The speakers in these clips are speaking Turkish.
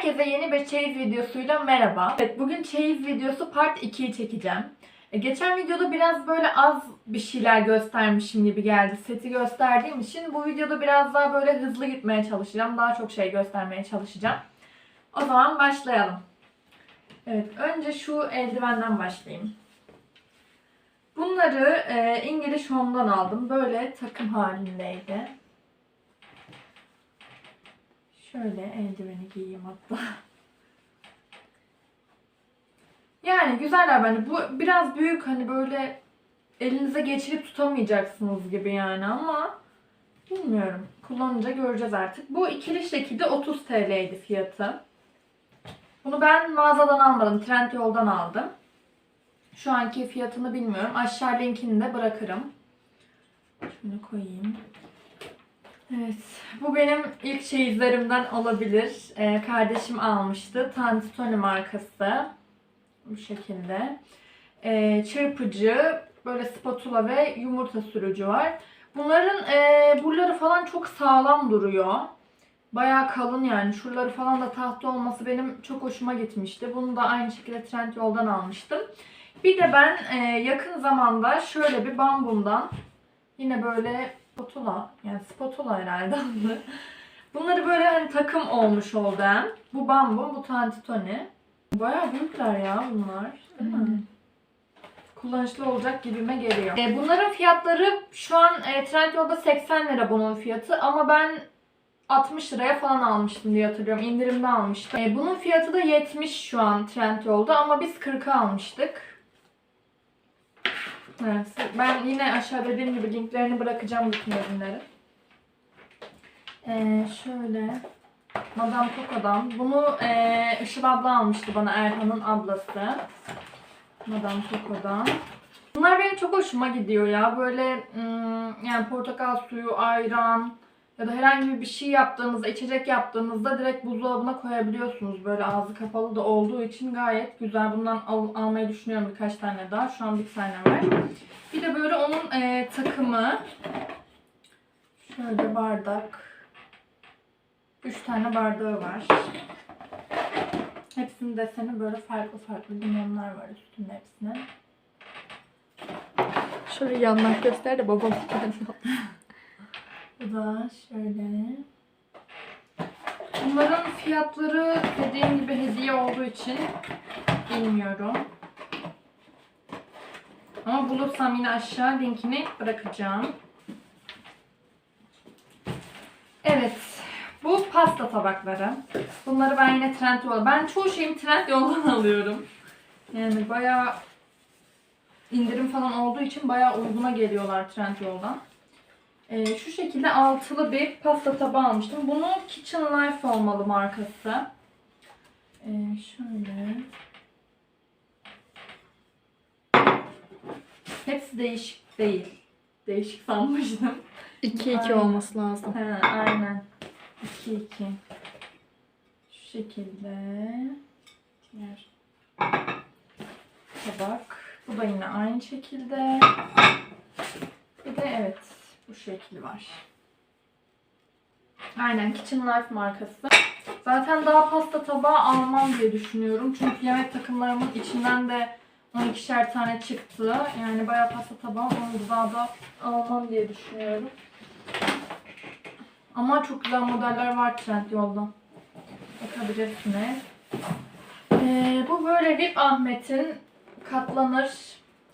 Herkese yeni bir çeyiz videosuyla merhaba. Evet bugün çeyiz videosu part 2'yi çekeceğim. E, geçen videoda biraz böyle az bir şeyler göstermişim gibi geldi. Seti gösterdiğim için bu videoda biraz daha böyle hızlı gitmeye çalışacağım. Daha çok şey göstermeye çalışacağım. O zaman başlayalım. Evet önce şu eldivenden başlayayım. Bunları e, English Home'dan aldım. Böyle takım halindeydi. Şöyle eldiveni giyeyim hatta. Yani güzeller bence. Bu biraz büyük hani böyle elinize geçirip tutamayacaksınız gibi yani ama bilmiyorum. Kullanınca göreceğiz artık. Bu ikili şekilde 30 TL'ydi fiyatı. Bunu ben mağazadan almadım. Trendyol'dan aldım. Şu anki fiyatını bilmiyorum. Aşağı linkini de bırakırım. Şunu koyayım. Evet, bu benim ilk çeyizlerimden olabilir. Ee, kardeşim almıştı. Tantitoni markası. Bu şekilde. Ee, çırpıcı, böyle spatula ve yumurta sürücü var. Bunların e, buraları falan çok sağlam duruyor. Bayağı kalın yani. Şuraları falan da tahta olması benim çok hoşuma gitmişti. Bunu da aynı şekilde Trendyol'dan almıştım. Bir de ben e, yakın zamanda şöyle bir bambundan yine böyle spatula yani spatula herhalde adı. Bunları böyle hani takım olmuş oldu hem. Bu bambu, bu tantitoni. Bayağı büyükler ya bunlar. Değil mi? Kullanışlı olacak gibime geliyor. E, bunların fiyatları şu an e, Trendyol'da 80 lira bunun fiyatı ama ben 60 liraya falan almıştım diye hatırlıyorum. İndirimde almıştım. E, bunun fiyatı da 70 şu an Trendyol'da ama biz 40'a almıştık. Evet, ben yine aşağı dediğim gibi linklerini bırakacağım bütün ürünleri. Ee, şöyle Madame Coco'dan. Bunu e, Işıl abla almıştı bana Erhan'ın ablası. Madame Coco'dan. Bunlar benim çok hoşuma gidiyor ya. Böyle ım, yani portakal suyu, ayran ya da herhangi bir şey yaptığınızda, içecek yaptığınızda direkt buzdolabına koyabiliyorsunuz. Böyle ağzı kapalı da olduğu için gayet güzel. Bundan al- almayı düşünüyorum birkaç tane daha. Şu an bir tane var. Bir de böyle onun e, takımı. Şöyle bardak. Üç tane bardağı var. Hepsinin deseni böyle farklı farklı limonlar var üstünde hepsinin. Şöyle yandan göster de babam Bu da şöyle. Bunların fiyatları dediğim gibi hediye olduğu için bilmiyorum. Ama bulursam yine aşağı linkini bırakacağım. Evet. Bu pasta tabakları. Bunları ben yine Trendyol'da. Ben çoğu şeyimi Trendyol'dan alıyorum. Yani bayağı indirim falan olduğu için bayağı uyguna geliyorlar Trendyol'dan. Ee, şu şekilde altılı bir pasta tabağı almıştım. Bunu Kitchen Life olmalı markası. Ee, şöyle. Hepsi değişik değil. Değişik sanmıştım. 2-2 Aynen. olması lazım. He, aynen. 2 2. Şu şekilde. Diğer tabak. Bu da yine aynı şekilde. Bir de evet bu şekil var. Aynen Kitchen Life markası. Zaten daha pasta tabağı almam diye düşünüyorum. Çünkü yemek takımlarımın içinden de 12'şer tane çıktı. Yani bayağı pasta tabağı oldu. Daha da almam diye düşünüyorum. Ama çok güzel modeller var Trendyol'da. Bakabilirsiniz. Ee, bu böyle Rip Ahmet'in katlanır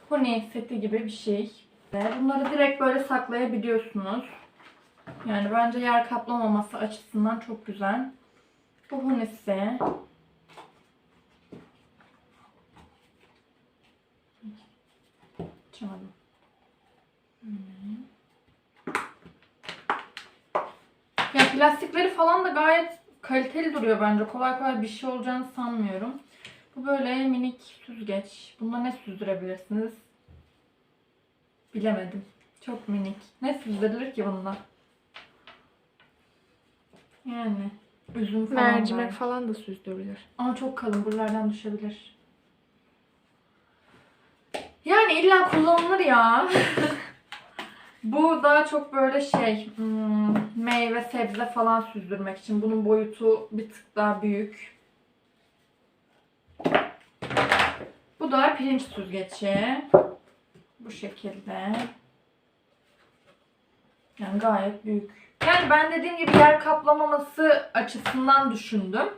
huni seti gibi bir şey. Ve Bunları direkt böyle saklayabiliyorsunuz. Yani bence yer kaplamaması açısından çok güzel. Bu hunisi. Açamadım. Ya plastikleri falan da gayet kaliteli duruyor bence. Kolay kolay bir şey olacağını sanmıyorum. Bu böyle minik süzgeç. Bunda ne süzdürebilirsiniz? Bilemedim. Çok minik. Ne süzdürülür ki bununla? Yani. Üzüm falan Mercimek belki. falan da süzdürülür. Ama çok kalın. Buralardan düşebilir. Yani illa kullanılır ya. Bu daha çok böyle şey hmm, meyve sebze falan süzdürmek için. Bunun boyutu bir tık daha büyük. Bu da pirinç süzgeci. Bu şekilde. Yani gayet büyük. Yani ben dediğim gibi yer kaplamaması açısından düşündüm.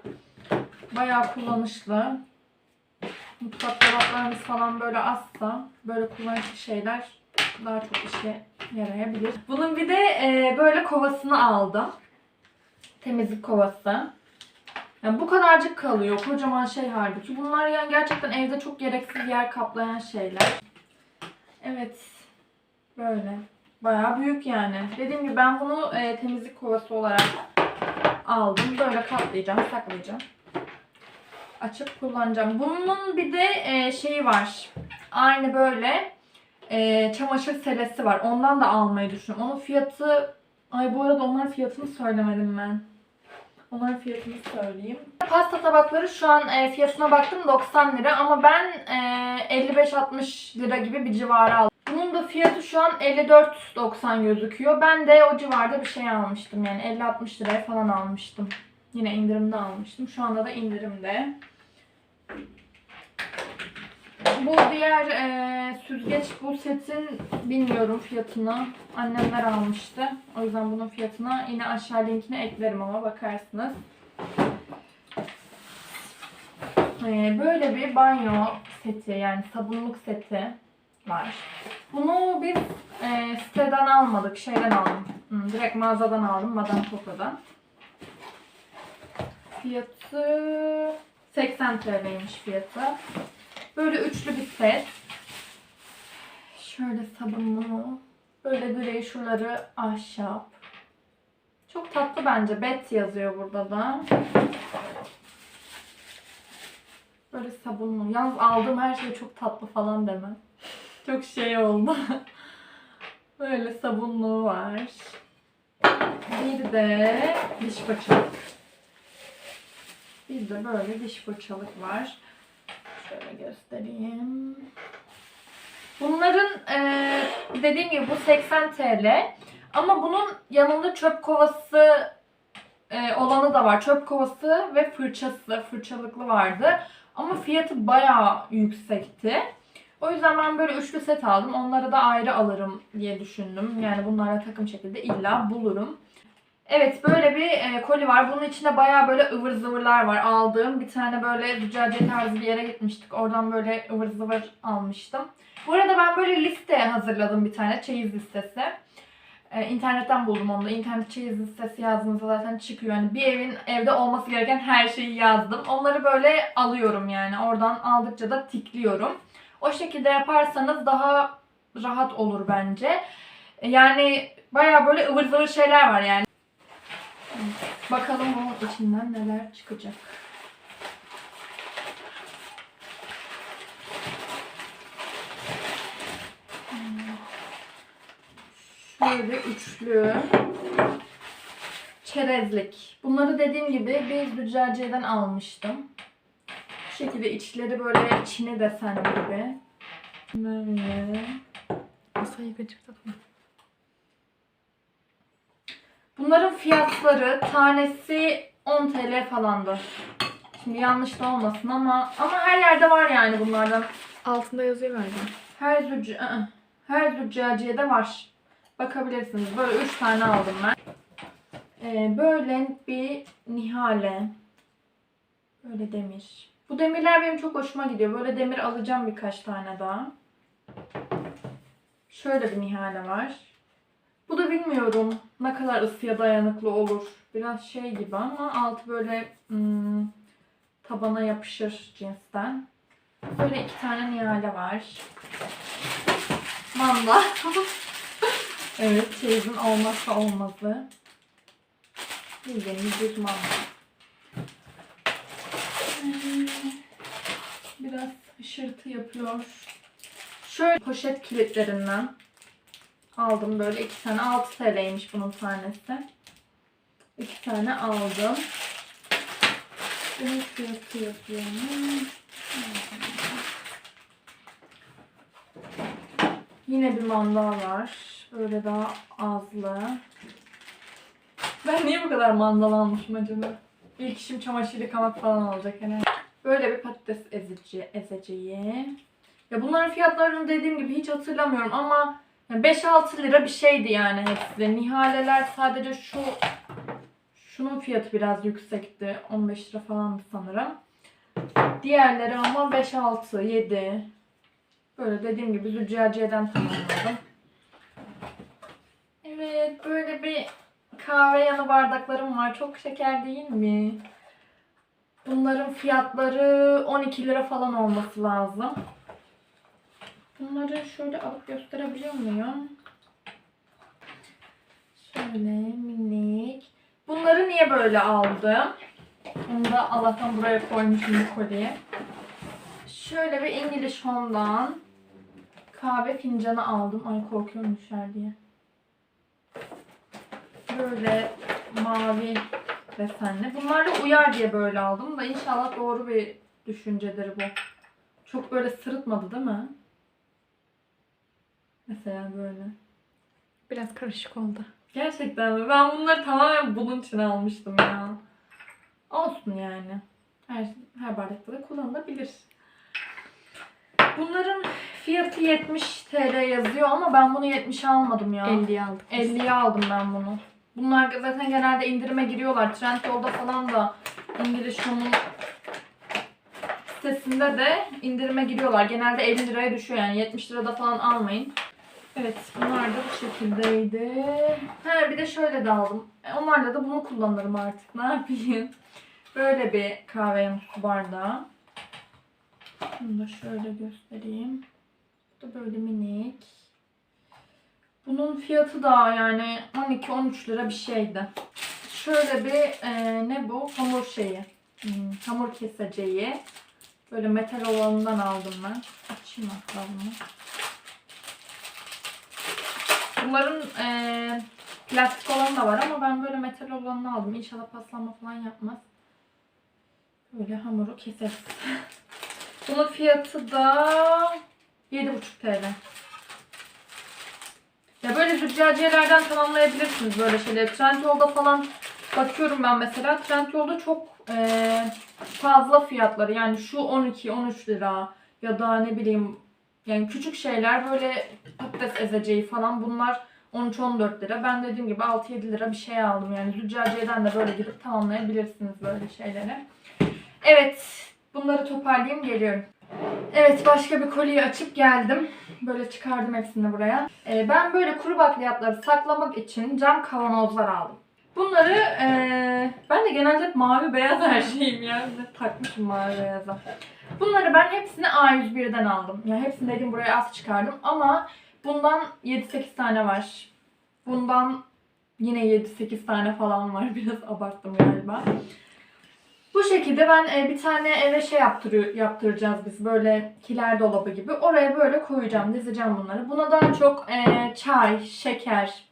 Bayağı kullanışlı. Mutfak dolaplarımız falan böyle azsa böyle kullanışlı şeyler daha çok işe yarayabilir. Bunun bir de e, böyle kovasını aldım. Temizlik kovası. Yani bu kadarcık kalıyor. Kocaman şey halbuki. Bunlar yani gerçekten evde çok gereksiz yer kaplayan şeyler. Evet. Böyle. Bayağı büyük yani. Dediğim gibi ben bunu e, temizlik kovası olarak aldım. Böyle katlayacağım, saklayacağım. Açıp kullanacağım. Bunun bir de e, şeyi var. Aynı böyle e, çamaşır selesi var. Ondan da almayı düşünüyorum. Onun fiyatı... Ay bu arada onların fiyatını söylemedim ben. Onların fiyatını söyleyeyim. Pasta tabakları şu an e, fiyatına baktım 90 lira ama ben e, 55-60 lira gibi bir civarı aldım. Bunun da fiyatı şu an 54.90 gözüküyor. Ben de o civarda bir şey almıştım. Yani 50-60 liraya falan almıştım. Yine indirimde almıştım. Şu anda da indirimde. Bu diğer e, süzgeç bu setin bilmiyorum fiyatını. Annemler almıştı. O yüzden bunun fiyatına yine aşağı linkine eklerim ama bakarsınız. E, böyle bir banyo seti yani sabunluk seti var. Bunu biz e, siteden almadık. Şeyden aldım. Hmm, direkt mağazadan aldım. Madame Coco'dan. Fiyatı 80 TL'ymiş fiyatı. Böyle üçlü bir set. Şöyle sabunlu. Böyle gri şuraları ahşap. Çok tatlı bence. Bet yazıyor burada da. Böyle sabunlu. Yalnız aldığım her şey çok tatlı falan deme. Çok şey oldu. Böyle sabunluğu var. Bir de diş fırçalık. Bir de böyle diş fırçalık var. Şöyle göstereyim. Bunların eee, dediğim gibi bu 80 TL. Ama bunun yanında çöp kovası eee, olanı da var. Çöp kovası ve fırçası, fırçalıklı vardı. Ama fiyatı bayağı yüksekti. O yüzden ben böyle üçlü set aldım. Onları da ayrı alırım diye düşündüm. Yani bunlarla takım şekilde illa bulurum. Evet böyle bir e, koli var. Bunun içinde bayağı böyle ıvır zıvırlar var aldığım. Bir tane böyle züccaciye tarzı bir yere gitmiştik. Oradan böyle ıvır zıvır almıştım. Bu arada ben böyle liste hazırladım bir tane çeyiz listesi. E, internetten buldum onu da. İnternet çeyiz listesi yazdığınızda zaten çıkıyor. Yani bir evin evde olması gereken her şeyi yazdım. Onları böyle alıyorum yani. Oradan aldıkça da tikliyorum. O şekilde yaparsanız daha rahat olur bence. E, Yani bayağı böyle ıvır zıvır şeyler var yani. Bakalım bunun içinden neler çıkacak. Şöyle üçlü. Çerezlik. Bunları dediğim gibi bir züccaciyeden almıştım. Bu şekilde içleri böyle çini desenli gibi. Böyle. Masayı gıcıkladım. Bunların fiyatları tanesi 10 TL falandı. Şimdi yanlış da olmasın ama ama her yerde var yani bunlardan. Altında yazıyor galiba. Her zücc her züccaciyede var. Bakabilirsiniz. Böyle 3 tane aldım ben. Ee, böyle bir nihale. Böyle demir. Bu demirler benim çok hoşuma gidiyor. Böyle demir alacağım birkaç tane daha. Şöyle bir nihale var. Bu da bilmiyorum ne kadar ısıya dayanıklı olur. Biraz şey gibi ama altı böyle hmm, tabana yapışır cinsten. Böyle iki tane nihale var. Manda. evet, çeyizin olmazsa olmazı. Bildiğiniz bir manda. Biraz hışırtı yapıyor. Şöyle poşet kilitlerinden aldım böyle iki tane. 6 TL'ymiş bunun tanesi. İki tane aldım. Bunun fiyatı yapıyor. Yine bir mandal var. Böyle daha azlı. Ben niye bu kadar mandal almışım acaba? İlk işim çamaşır yıkamak falan olacak herhalde. Böyle bir patates ezici, ezeceği. Ya bunların fiyatlarını dediğim gibi hiç hatırlamıyorum ama 5-6 lira bir şeydi yani hepsi. Nihaleler sadece şu şunun fiyatı biraz yüksekti. 15 lira falandı sanırım. Diğerleri ama 5-6, 7. Böyle dediğim gibi züccaciyeden tamamladım. Evet böyle bir kahve yanı bardaklarım var. Çok şeker değil mi? Bunların fiyatları 12 lira falan olması lazım. Bunları şöyle alıp gösterebiliyor muyum? Şöyle minik. Bunları niye böyle aldım? Bunu da Allah'tan buraya koymuşum bu kolyeyi. Şöyle bir İngiliz Home'dan kahve fincanı aldım. Ay korkuyorum düşer diye. Böyle mavi desenli. Bunlarla uyar diye böyle aldım da inşallah doğru bir düşüncedir bu. Çok böyle sırıtmadı değil mi? Mesela böyle. Biraz karışık oldu. Gerçekten mi? Ben bunları tamamen bunun için almıştım ya. Olsun yani. Her, her bardakta da kullanılabilir. Bunların fiyatı 70 TL yazıyor ama ben bunu 70'e almadım ya. 50'ye aldık. biz. 50'ye aldım ben bunu. Bunlar zaten genelde indirime giriyorlar. Trendyol'da falan da İngiliz Home'un sitesinde de indirime giriyorlar. Genelde 50 liraya düşüyor yani 70 lirada falan almayın. Evet bunlar da bu şekildeydi. He bir de şöyle de aldım. E, onlarla da bunu kullanırım artık. Ne yapayım? Böyle bir kahve bardağı. Bunu da şöyle göstereyim. Bu da böyle minik. Bunun fiyatı da yani 12-13 lira bir şeydi. Şöyle bir e, ne bu? Hamur şeyi. Hmm, hamur keseceği. Böyle metal olanından aldım ben. Açayım hatta bunu. Bunların e, plastik olanı da var ama ben böyle metal olanını aldım. İnşallah paslanma falan yapmaz. Böyle hamuru keseriz. Bunun fiyatı da 7,5 TL. Ya böyle züccaciyelerden tamamlayabilirsiniz böyle şeyleri. Trendyol'da falan bakıyorum ben mesela. Trendyol'da çok eee, fazla fiyatları. Yani şu 12-13 lira ya da ne bileyim yani küçük şeyler böyle patates ezeceği falan bunlar 13-14 lira. Ben dediğim gibi 6-7 lira bir şey aldım. Yani züccaciyeden de böyle gidip tamamlayabilirsiniz böyle şeyleri. Evet bunları toparlayayım geliyorum. Evet başka bir kolyeyi açıp geldim. Böyle çıkardım hepsini buraya. Ee, ben böyle kuru bakliyatları saklamak için cam kavanozlar aldım. Bunları ee, ben de genelde mavi beyaz her şeyim ya. Takmışım mavi beyaza. Bunları ben hepsini A101'den aldım. Yani hepsini dedim buraya az çıkardım ama bundan 7-8 tane var. Bundan yine 7-8 tane falan var. Biraz abarttım galiba. Bu şekilde ben e, bir tane eve şey yaptırıyor, yaptıracağız biz böyle kiler dolabı gibi. Oraya böyle koyacağım, dizeceğim bunları. Buna daha çok e, çay, şeker,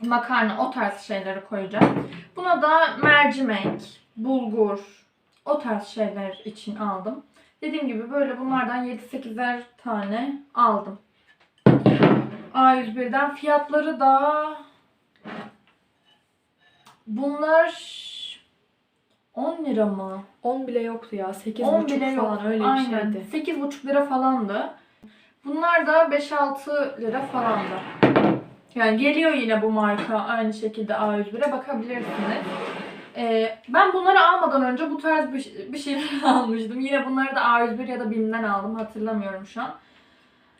makarna o tarz şeyleri koyacağım. Buna da mercimek, bulgur o tarz şeyler için aldım. Dediğim gibi böyle bunlardan 7-8'er tane aldım. A101'den fiyatları da bunlar 10 lira mı? 10 bile yoktu ya. 8,5 10 bile falan yok. öyle Aynen. bir şeydi. 8,5 lira falandı. Bunlar da 5-6 lira falandı. Yani geliyor yine bu marka aynı şekilde A101'e bakabilirsiniz. Ee, ben bunları almadan önce bu tarz bir, bir şeyler almıştım. Yine bunları da A101 ya da BİM'den aldım hatırlamıyorum şu an.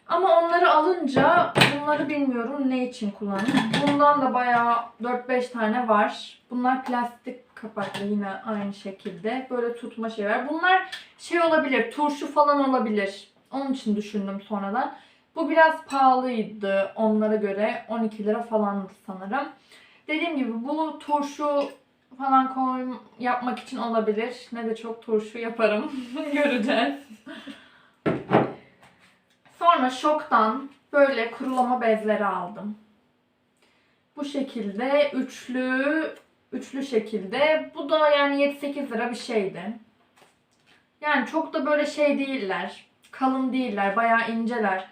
Ama onları alınca bunları bilmiyorum ne için kullandım. Bundan da bayağı 4-5 tane var. Bunlar plastik kapaklı yine aynı şekilde. Böyle tutma şey var. Bunlar şey olabilir, turşu falan olabilir. Onun için düşündüm sonradan. Bu biraz pahalıydı onlara göre. 12 lira falandı sanırım. Dediğim gibi bu turşu falan koy, yapmak için olabilir. Ne de çok turşu yaparım. Göreceğiz. Sonra şoktan böyle kurulama bezleri aldım. Bu şekilde üçlü üçlü şekilde. Bu da yani 7-8 lira bir şeydi. Yani çok da böyle şey değiller. Kalın değiller. Bayağı inceler.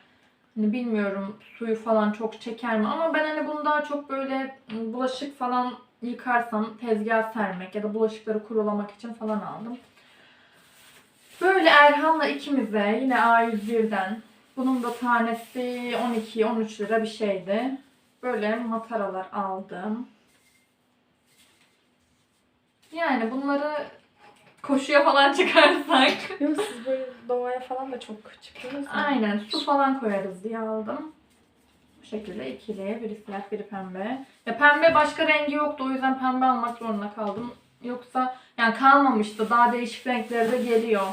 Hani bilmiyorum suyu falan çok çeker mi ama ben hani bunu daha çok böyle ıı, bulaşık falan yıkarsam tezgah sermek ya da bulaşıkları kurulamak için falan aldım. Böyle Erhan'la ikimize yine A101'den bunun da tanesi 12-13 lira bir şeydi. Böyle mataralar aldım. Yani bunları koşuya falan çıkarsak Yok siz böyle doğaya falan da çok çıkıyorsunuz. aynen su falan koyarız diye aldım. Bu şekilde ikili. Biri siyah biri pembe. Ya pembe başka rengi yoktu o yüzden pembe almak zorunda kaldım. Yoksa yani kalmamıştı. Daha değişik renkleri de geliyor.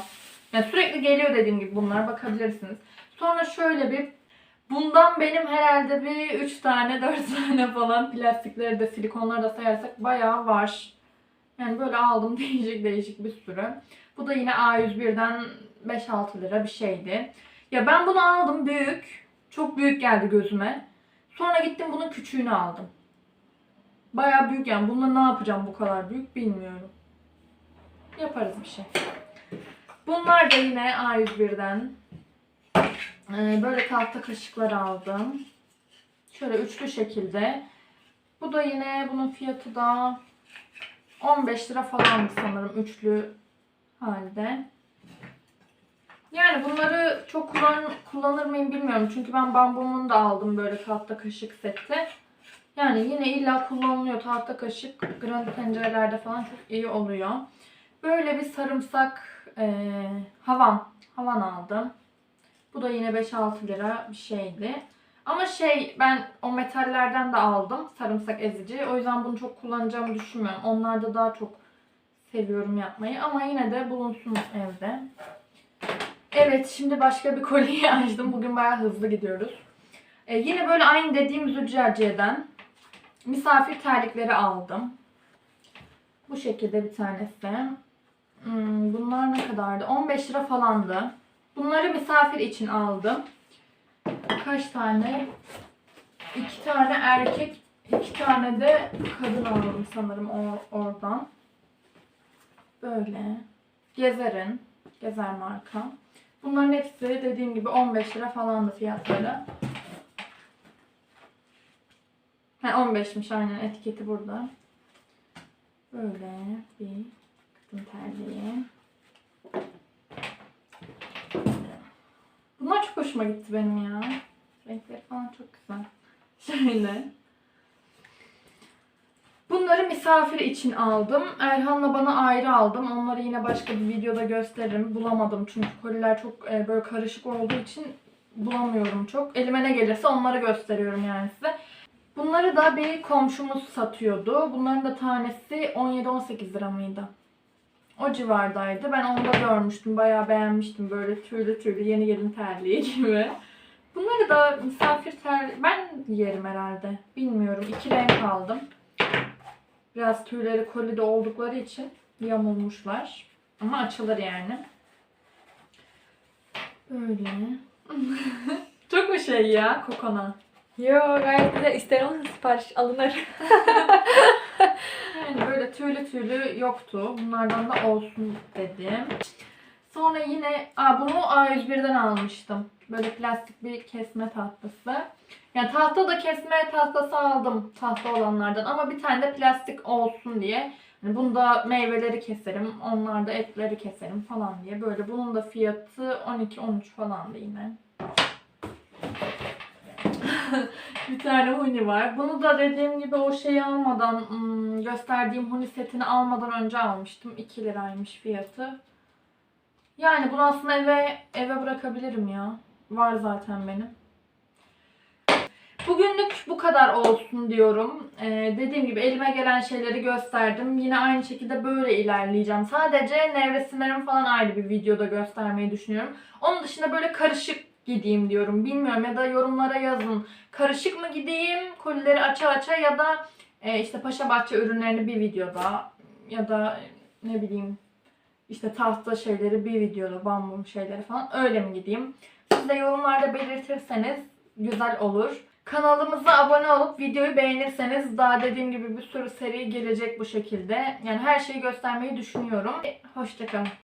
Yani sürekli geliyor dediğim gibi bunlar bakabilirsiniz. Sonra şöyle bir bundan benim herhalde bir 3 tane 4 tane falan plastikleri de silikonları da sayarsak bayağı var. Yani böyle aldım değişik değişik bir sürü. Bu da yine A101'den 5-6 lira bir şeydi. Ya ben bunu aldım büyük. Çok büyük geldi gözüme. Sonra gittim bunun küçüğünü aldım. Bayağı büyük yani. Bununla ne yapacağım bu kadar büyük bilmiyorum. Yaparız bir şey. Bunlar da yine A101'den. Ee, böyle tahta kaşıklar aldım. Şöyle üçlü şekilde. Bu da yine bunun fiyatı da 15 lira falandı sanırım üçlü halde. Yani bunları çok kullan, kullanır mıyım bilmiyorum. Çünkü ben bambumun da aldım böyle tahta kaşık seti. Yani yine illa kullanılıyor tahta kaşık. Granit tencerelerde falan çok iyi oluyor. Böyle bir sarımsak eee, havan. Havan aldım. Bu da yine 5-6 lira bir şeydi. Ama şey ben o metallerden de aldım sarımsak ezici. O yüzden bunu çok kullanacağımı düşünmüyorum. Onlarda daha çok seviyorum yapmayı. Ama yine de bulunsun evde. Evet şimdi başka bir kolyeyi açtım. Bugün bayağı hızlı gidiyoruz. Ee, yine böyle aynı dediğim züccaciyeden misafir terlikleri aldım. Bu şekilde bir tanesi. Hmm, bunlar ne kadardı? 15 lira falandı. Bunları misafir için aldım. Kaç tane? İki tane erkek, iki tane de kadın aldım sanırım o, oradan. Böyle. Gezer'in. Gezer marka. Bunların hepsi dediğim gibi 15 lira falandı fiyatları. Ha 15'miş aynen etiketi burada. Böyle bir kadın terliği. Bunlar çok hoşuma gitti benim ya. Renkleri falan çok güzel. Şöyle. Bunları misafir için aldım. Erhan'la bana ayrı aldım. Onları yine başka bir videoda gösteririm. Bulamadım çünkü koliler çok e, böyle karışık olduğu için bulamıyorum çok. Elime ne gelirse onları gösteriyorum yani size. Bunları da bir komşumuz satıyordu. Bunların da tanesi 17-18 lira mıydı? O civardaydı. Ben onu da görmüştüm. Bayağı beğenmiştim. Böyle tüylü tüylü yeni gelin terliği gibi. Bunları da misafir ter... Ben yerim herhalde. Bilmiyorum. İki renk aldım. Biraz tüyleri kolide oldukları için yamulmuşlar. Ama açılır yani. Böyle. Çok mu şey ya kokona? Yo gayet güzel. İster olun sipariş alınır. Yani böyle tüylü tüylü yoktu. Bunlardan da olsun dedim. Sonra yine aa, bunu A101'den almıştım. Böyle plastik bir kesme tahtası. Yani tahta da kesme tahtası aldım tahta olanlardan ama bir tane de plastik olsun diye. Yani bunda meyveleri keserim, onlarda etleri keserim falan diye. Böyle bunun da fiyatı 12-13 falandı yine. Bir tane huni var. Bunu da dediğim gibi o şeyi almadan, hmm, gösterdiğim huni setini almadan önce almıştım. 2 liraymış fiyatı. Yani bunu aslında eve eve bırakabilirim ya. Var zaten benim. Bugünlük bu kadar olsun diyorum. Ee, dediğim gibi elime gelen şeyleri gösterdim. Yine aynı şekilde böyle ilerleyeceğim. Sadece nevresimlerimi falan ayrı bir videoda göstermeyi düşünüyorum. Onun dışında böyle karışık gideyim diyorum. Bilmiyorum ya da yorumlara yazın. Karışık mı gideyim, kolileri aça aça ya da e, işte Paşa Bahçe ürünlerini bir videoda ya da ne bileyim işte tahta şeyleri bir videoda, bambum şeyleri falan öyle mi gideyim? Siz de yorumlarda belirtirseniz güzel olur. Kanalımıza abone olup videoyu beğenirseniz daha dediğim gibi bir sürü seri gelecek bu şekilde. Yani her şeyi göstermeyi düşünüyorum. Hoşçakalın.